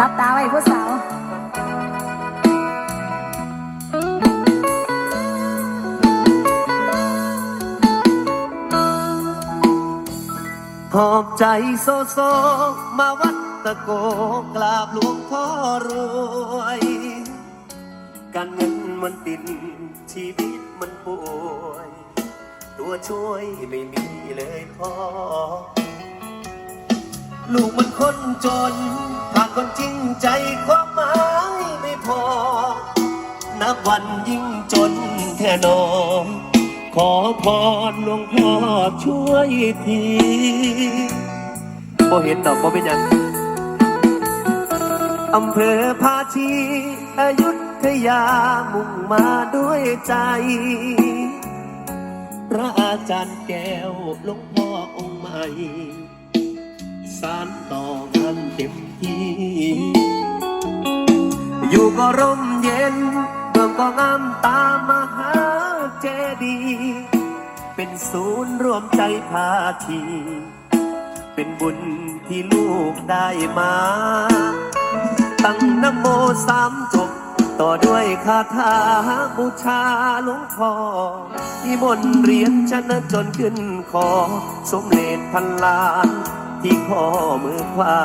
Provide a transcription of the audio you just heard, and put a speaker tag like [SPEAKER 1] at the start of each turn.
[SPEAKER 1] รับตาไว้ผู้สาว
[SPEAKER 2] หอบใจโซโซ มาวัดตะโกกราบหลวงพ่อรวย การเงินมันติดชีวิตมันป่วย ตัวช่วยไม่มีเลยพ่อ ลูกมันคนจน หากคนจริงใจความหมายไม่พอ นับวันยิ่งจนแค่นอขอพรหลวงพ่อช่วยทีบ่เห็นดอกบ่เป็นยังอำเภอภาชีอยุธยามุ่งมาด้วยใจ พระอาจารย์แก้วหลวงพ่อองค์ใหม่ สารต่องานเต็ม ก็ร่มเย็นเมืองก็งามตามมหาเจดีย์เป็นศูนย์รวมใจพาที เป็นบุญที่ลูกได้มา ตั้งนโมสามจบต่อด้วยคาถาบูชาหลวงพ่อที่มนเรียนชนะจนขึ้นคอ สมเลดพันล้านที่ข้อมือขวา